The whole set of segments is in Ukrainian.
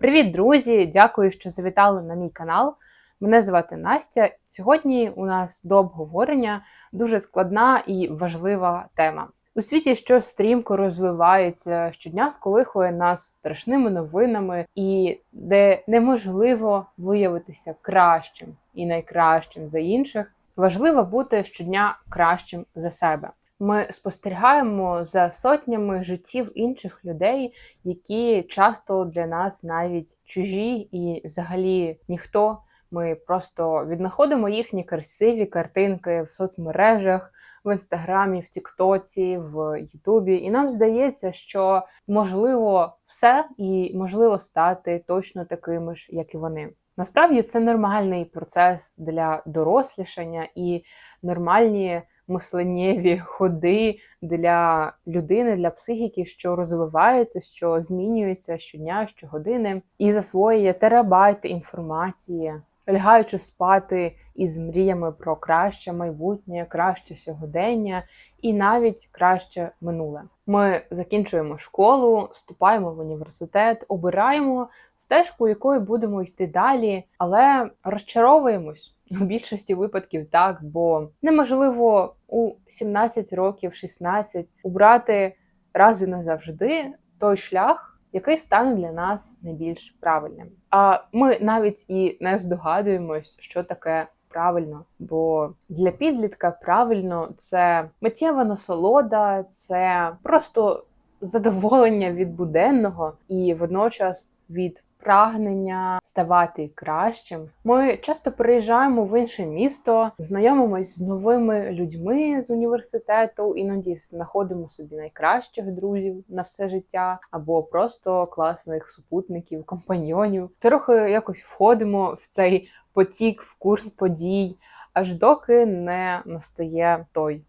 Привіт, друзі! Дякую, що завітали на мій канал. Мене звати Настя. Сьогодні у нас до обговорення дуже складна і важлива тема. У світі, що стрімко розвивається, щодня сколихує нас страшними новинами, і де неможливо виявитися кращим і найкращим за інших, важливо бути щодня кращим за себе. Ми спостерігаємо за сотнями життів інших людей, які часто для нас навіть чужі і взагалі ніхто. Ми просто віднаходимо їхні красиві картинки в соцмережах, в інстаграмі, в Тіктоці, в Ютубі, і нам здається, що можливо все і можливо стати точно такими ж, як і вони. Насправді це нормальний процес для дорослішання і нормальні мисленнєві ходи для людини, для психіки, що розвивається, що змінюється щодня, щогодини, і засвоює терабайти інформації, лягаючи спати із мріями про краще майбутнє, краще сьогодення і навіть краще минуле. Ми закінчуємо школу, вступаємо в університет, обираємо стежку, якою будемо йти далі, але розчаровуємось. У більшості випадків так, бо неможливо у 17 років, 16 убрати раз і назавжди той шлях, який стане для нас найбільш правильним. А ми навіть і не здогадуємось, що таке правильно. Бо для підлітка правильно це миттєва насолода, це просто задоволення від буденного і водночас від прагнення ставати кращим. Ми часто переїжджаємо в інше місто, знайомимось з новими людьми з університету, іноді знаходимо собі найкращих друзів на все життя, або просто класних супутників, компаньйонів. Трохи якось входимо в цей потік, в курс подій, аж доки не настає той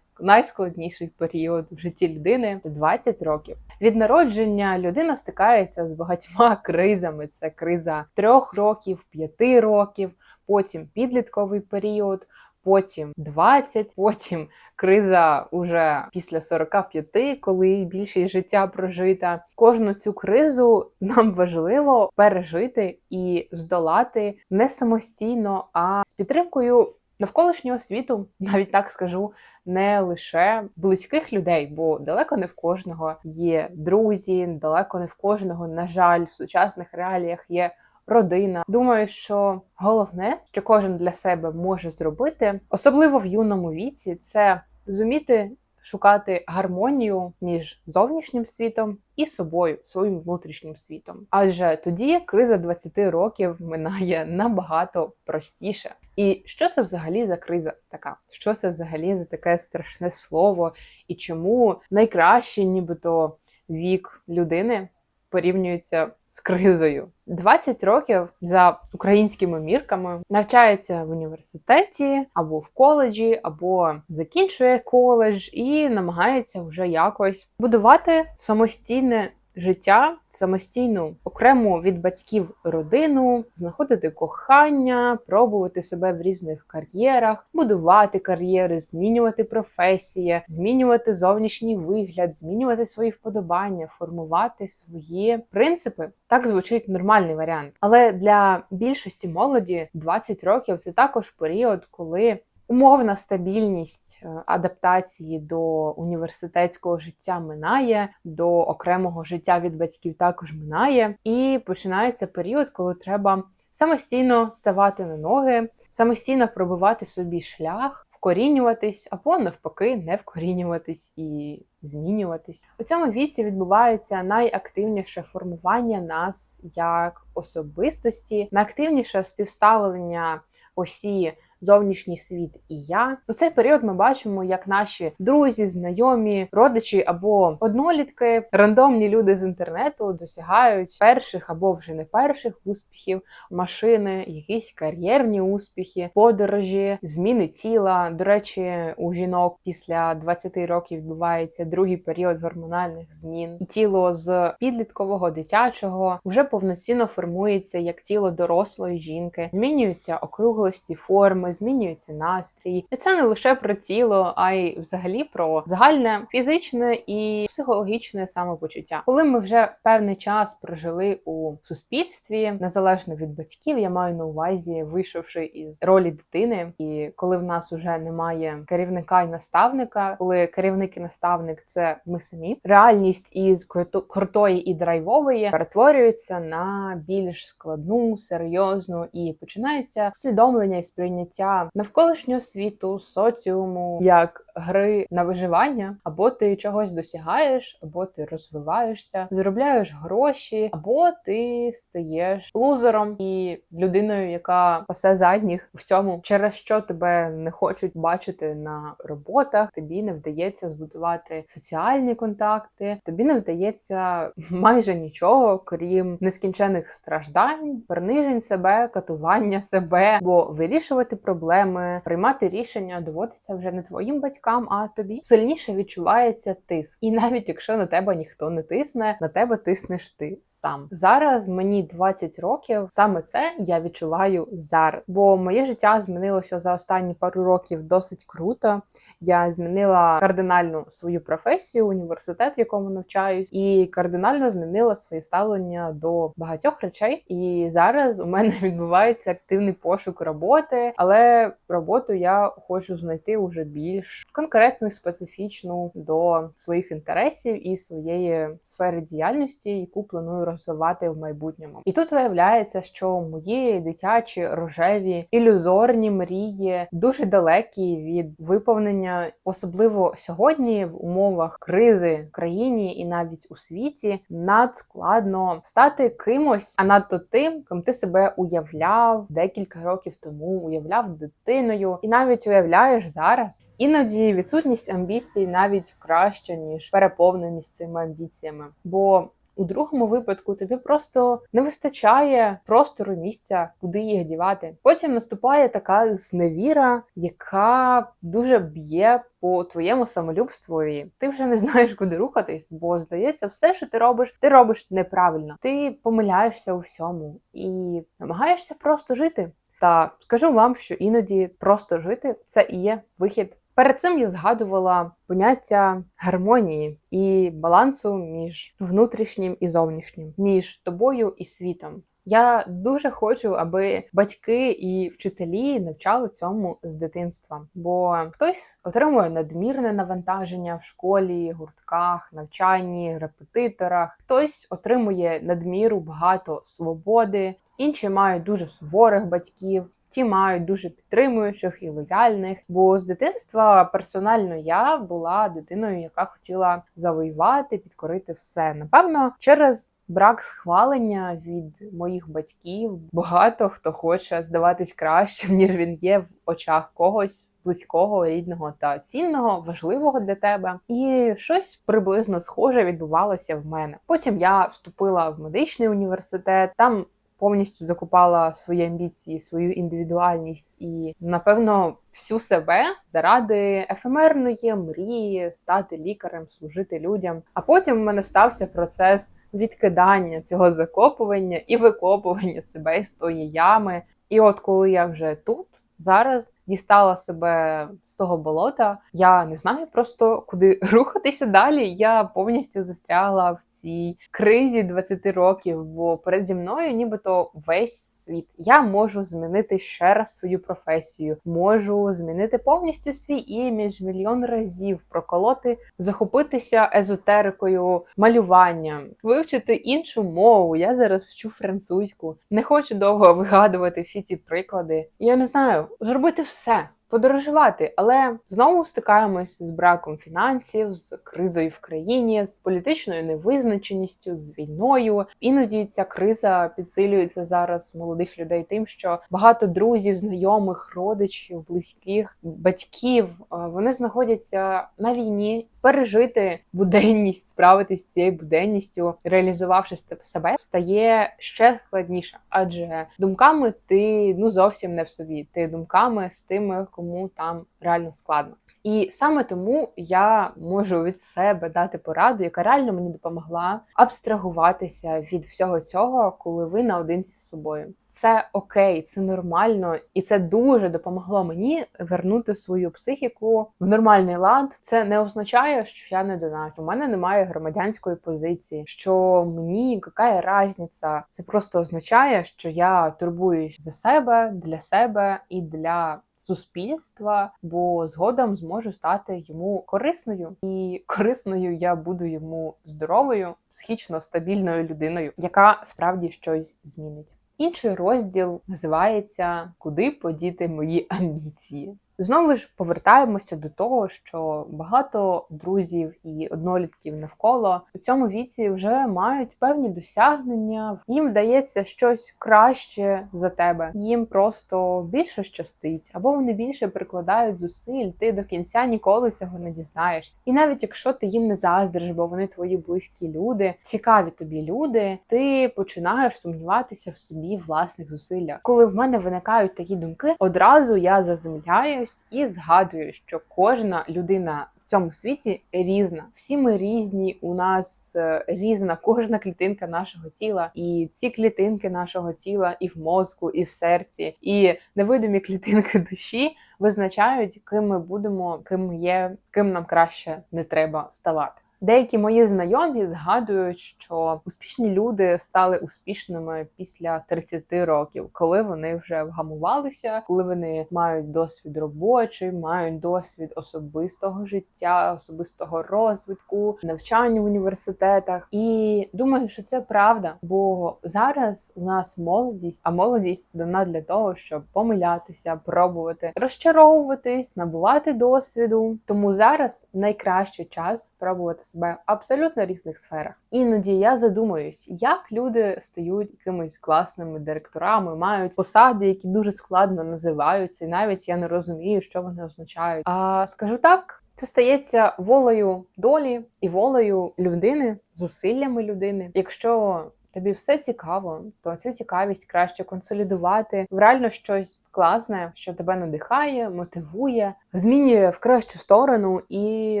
найскладніший період в житті людини 20 років. Від народження людина стикається з багатьма кризами: це криза трьох років, п'яти років, потім підлітковий період. Потім 20, потім криза уже після 45, коли більшість життя прожита. Кожну цю кризу нам важливо пережити і здолати не самостійно, а з підтримкою навколишнього світу, навіть так скажу, не лише близьких людей, бо далеко не в кожного є друзі, далеко не в кожного, на жаль, в сучасних реаліях є. Родина, думаю, що головне, що кожен для себе може зробити, особливо в юному віці, це зуміти шукати гармонію між зовнішнім світом і собою, своїм внутрішнім світом. Адже тоді криза 20 років минає набагато простіше. І що це взагалі за криза така? Що це взагалі за таке страшне слово? І чому найкраще, нібито вік людини порівнюється з кризою? 20 років за українськими мірками навчається в університеті або в коледжі, або закінчує коледж і намагається вже якось будувати самостійне життя самостійну, окрему від батьків родину, знаходити кохання, пробувати себе в різних кар'єрах, будувати кар'єри, змінювати професії, змінювати зовнішній вигляд, змінювати свої вподобання, формувати свої принципи. Так звучить нормальний варіант. Але для більшості молоді 20 років це також період, коли Умовна стабільність е, адаптації до університетського життя минає, до окремого життя від батьків також минає, і починається період, коли треба самостійно ставати на ноги, самостійно пробивати собі шлях, вкорінюватись або навпаки не вкорінюватись і змінюватись. У цьому віці відбувається найактивніше формування нас як особистості, найактивніше співставлення осі зовнішній світ і я. У цей період ми бачимо, як наші друзі, знайомі, родичі або однолітки, рандомні люди з інтернету досягають перших або вже не перших успіхів, машини, якісь кар'єрні успіхи, подорожі, зміни тіла. До речі, у жінок після 20 років відбувається другий період гормональних змін, тіло з підліткового дитячого вже повноцінно формується як тіло дорослої жінки, змінюються округлості форми змінюється настрій. І це не лише про тіло, а й взагалі про загальне фізичне і психологічне самопочуття. Коли ми вже певний час прожили у суспільстві, незалежно від батьків, я маю на увазі, вийшовши із ролі дитини, і коли в нас уже немає керівника і наставника, коли керівник і наставник це ми самі, реальність із круто- крутої і драйвової перетворюється на більш складну, серйозну і починається усвідомлення і сприйняття навколишнього світу, соціуму як гри на виживання, або ти чогось досягаєш, або ти розвиваєшся, заробляєш гроші, або ти стаєш лузером і людиною, яка пасе задніх у всьому, через що тебе не хочуть бачити на роботах. Тобі не вдається збудувати соціальні контакти, тобі не вдається майже нічого, крім нескінчених страждань, принижень себе, катування себе, бо вирішувати проблеми, приймати рішення доводиться вже не твоїм батькам, а тобі сильніше відчувається тиск. І навіть якщо на тебе ніхто не тисне, на тебе тиснеш ти сам. Зараз мені 20 років. Саме це я відчуваю зараз, бо моє життя змінилося за останні пару років досить круто. Я змінила кардинально свою професію, університет, в якому навчаюсь, і кардинально змінила своє ставлення до багатьох речей. І зараз у мене відбувається активний пошук роботи, але роботу я хочу знайти уже більш конкретну і специфічну до своїх інтересів і своєї сфери діяльності, яку планую розвивати в майбутньому. І тут виявляється, що мої дитячі рожеві ілюзорні мрії дуже далекі від виповнення, особливо сьогодні, в умовах кризи в країні і навіть у світі, надскладно стати кимось, а надто тим, ким ти себе уявляв декілька років тому, уявляв дитиною, і навіть уявляєш зараз. Іноді відсутність амбіцій навіть краща ніж переповненість цими амбіціями, бо у другому випадку тобі просто не вистачає простору місця, куди їх дівати. Потім наступає така зневіра, яка дуже б'є по твоєму самолюбству. І ти вже не знаєш, куди рухатись, бо здається, все, що ти робиш, ти робиш неправильно. Ти помиляєшся у всьому і намагаєшся просто жити. Та скажу вам, що іноді просто жити це і є вихід. Перед цим я згадувала поняття гармонії і балансу між внутрішнім і зовнішнім, між тобою і світом. Я дуже хочу, аби батьки і вчителі навчали цьому з дитинства, бо хтось отримує надмірне навантаження в школі, гуртках, навчанні, репетиторах, хтось отримує надміру багато свободи, інші мають дуже суворих батьків. Ті мають дуже підтримуючих і лояльних. Бо з дитинства персонально я була дитиною, яка хотіла завоювати, підкорити все. Напевно, через брак схвалення від моїх батьків багато хто хоче здаватись кращим, ніж він є в очах когось. Близького, рідного та цінного, важливого для тебе, і щось приблизно схоже відбувалося в мене. Потім я вступила в медичний університет. Там повністю закупала свої амбіції, свою індивідуальність і, напевно, всю себе заради ефемерної мрії стати лікарем, служити людям. А потім в мене стався процес відкидання цього закопування і викопування себе з тої ями. І от коли я вже тут. Зараз дістала себе з того болота. Я не знаю просто куди рухатися далі. Я повністю застрягла в цій кризі 20 років, бо переді мною нібито весь світ. Я можу змінити ще раз свою професію, можу змінити повністю свій імідж мільйон разів, проколоти, захопитися езотерикою, малюванням, вивчити іншу мову. Я зараз вчу французьку. Не хочу довго вигадувати всі ці приклади. Я не знаю, зробити все. ça. Подорожувати, але знову стикаємось з браком фінансів, з кризою в країні, з політичною невизначеністю, з війною. Іноді ця криза підсилюється зараз молодих людей тим, що багато друзів, знайомих, родичів, близьких, батьків е, вони знаходяться на війні. Пережити буденність, справитись з цією буденністю, реалізувавши себе, стає ще складніше, адже думками ти ну зовсім не в собі. Ти думками з тими, кому там реально складно. І саме тому я можу від себе дати пораду, яка реально мені допомогла абстрагуватися від всього цього, коли ви наодинці з собою. Це окей, це нормально, і це дуже допомогло мені вернути свою психіку в нормальний лад. Це не означає, що я не доначу. У мене немає громадянської позиції, що мені яка різниця. Це просто означає, що я турбуюсь за себе, для себе і для суспільства, бо згодом зможу стати йому корисною, і корисною я буду йому здоровою, психічно стабільною людиною, яка справді щось змінить. Інший розділ називається Куди подіти мої амбіції. Знову ж повертаємося до того, що багато друзів і однолітків навколо у цьому віці вже мають певні досягнення. Їм вдається щось краще за тебе. Їм просто більше щастить, або вони більше прикладають зусиль. Ти до кінця ніколи цього не дізнаєшся. І навіть якщо ти їм не заздриш, бо вони твої близькі люди, цікаві тобі люди, ти починаєш сумніватися в собі власних зусиллях. Коли в мене виникають такі думки, одразу я заземляю і згадую, що кожна людина в цьому світі різна. Всі ми різні. У нас е, різна кожна клітинка нашого тіла, і ці клітинки нашого тіла, і в мозку, і в серці, і невидимі клітинки душі визначають, ким ми будемо, ким є, ким нам краще не треба ставати. Деякі мої знайомі згадують, що успішні люди стали успішними після 30 років, коли вони вже вгамувалися, коли вони мають досвід робочий, мають досвід особистого життя, особистого розвитку, навчання в університетах. І думаю, що це правда, бо зараз у нас молодість, а молодість дана для того, щоб помилятися, пробувати, розчаровуватись, набувати досвіду. Тому зараз найкращий час пробувати себе абсолютно різних сферах. Іноді я задумуюсь, як люди стають якимись класними директорами, мають посади, які дуже складно називаються, і навіть я не розумію, що вони означають. А скажу так. Це стається волею долі і волею людини, зусиллями людини. Якщо тобі все цікаво, то цю цікавість краще консолідувати в реально щось класне, що тебе надихає, мотивує, змінює в кращу сторону і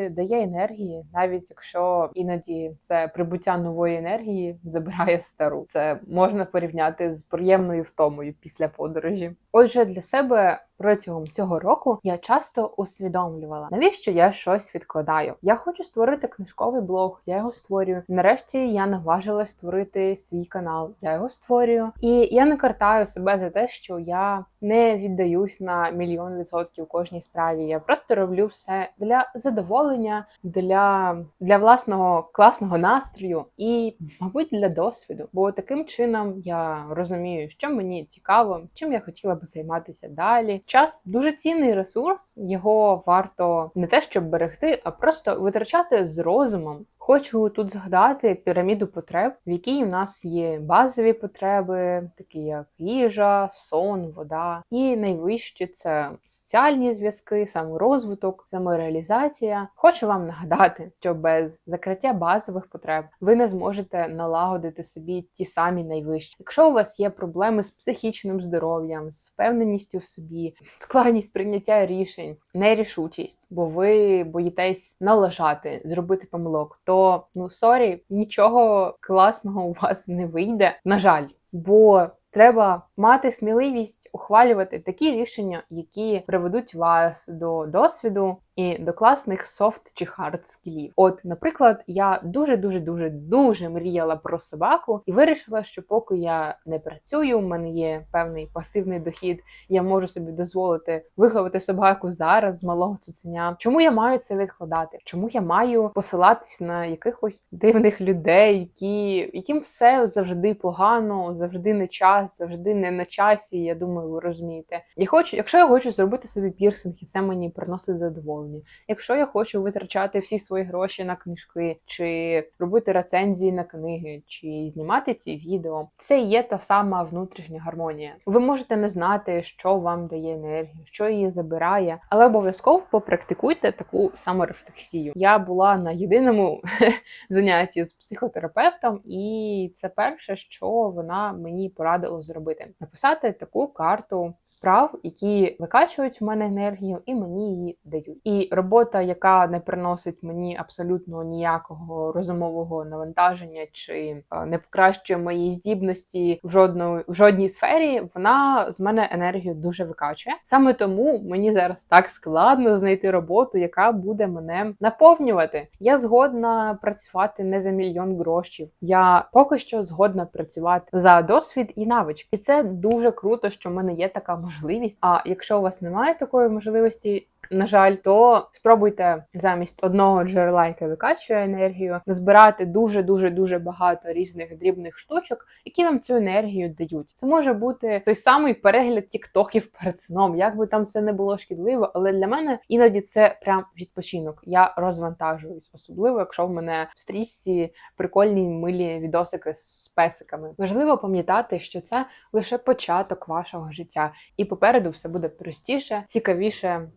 дає енергії, навіть якщо іноді це прибуття нової енергії забирає стару. Це можна порівняти з приємною втомою після подорожі. Отже, для себе протягом цього року я часто усвідомлювала, навіщо я щось відкладаю. Я хочу створити книжковий блог, я його створюю. Нарешті я наважилась створити свій канал, я його створюю, і я не картаю себе за те, що я не віддаюсь на мільйон відсотків кожній справі. Я просто роблю все для задоволення, для для власного класного настрою і, мабуть, для досвіду. Бо таким чином я розумію, що мені цікаво, чим я хотіла би займатися далі. Час дуже цінний ресурс, його варто не те, щоб берегти, а просто витрачати з розумом. Хочу тут згадати піраміду потреб, в якій у нас є базові потреби, такі як їжа, сон, вода. І найвищі це соціальні зв'язки, саморозвиток, самореалізація. Хочу вам нагадати, що без закриття базових потреб ви не зможете налагодити собі ті самі найвищі. Якщо у вас є проблеми з психічним здоров'ям, з впевненістю в собі, складність прийняття рішень, нерішучість, бо ви боїтесь налажати, зробити помилок, то ну сорі, нічого класного у вас не вийде. На жаль, бо треба мати сміливість ухвалювати такі рішення, які приведуть вас до досвіду і до класних софт чи хард скілів. От, наприклад, я дуже дуже дуже дуже мріяла про собаку і вирішила, що поки я не працюю, у мене є певний пасивний дохід, я можу собі дозволити виховати собаку зараз з малого цуценя. Чому я маю це відкладати? Чому я маю посилатись на якихось дивних людей, які яким все завжди погано, завжди не час, завжди не на часі? Я думаю, ви розумієте. Я хочу, якщо я хочу зробити собі пірсинг, і це мені приносить задоволення. Якщо я хочу витрачати всі свої гроші на книжки, чи робити рецензії на книги, чи знімати ці відео, це є та сама внутрішня гармонія. Ви можете не знати, що вам дає енергію, що її забирає, але обов'язково попрактикуйте таку саморефлексію. Я була на єдиному занятті з психотерапевтом, і це перше, що вона мені порадила зробити. Написати таку карту справ, які викачують в мене енергію, і мені її дають. І робота, яка не приносить мені абсолютно ніякого розумового навантаження чи е, не покращує мої здібності в жодну в жодній сфері, вона з мене енергію дуже викачує. Саме тому мені зараз так складно знайти роботу, яка буде мене наповнювати. Я згодна працювати не за мільйон грошів. Я поки що згодна працювати за досвід і навички. І це дуже круто, що в мене є така можливість. А якщо у вас немає такої можливості, на жаль, то спробуйте замість одного джерела, яке викачує енергію, збирати дуже дуже дуже багато різних дрібних штучок, які вам цю енергію дають. Це може бути той самий перегляд тіктоків перед сном, як би там це не було шкідливо, але для мене іноді це прям відпочинок. Я розвантажуюсь, особливо якщо в мене в стрічці прикольні милі відосики з песиками. Важливо пам'ятати, що це лише початок вашого життя, і попереду все буде простіше, цікавіше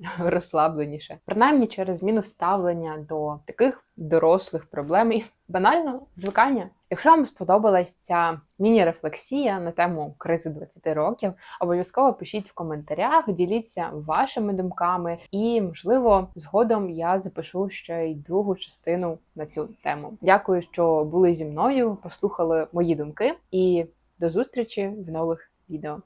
розслабленіше. Принаймні через зміну ставлення до таких дорослих проблем і банально звикання. Якщо вам сподобалась ця міні-рефлексія на тему кризи 20 років, обов'язково пишіть в коментарях, діліться вашими думками, і, можливо, згодом я запишу ще й другу частину на цю тему. Дякую, що були зі мною, послухали мої думки, і до зустрічі в нових відео.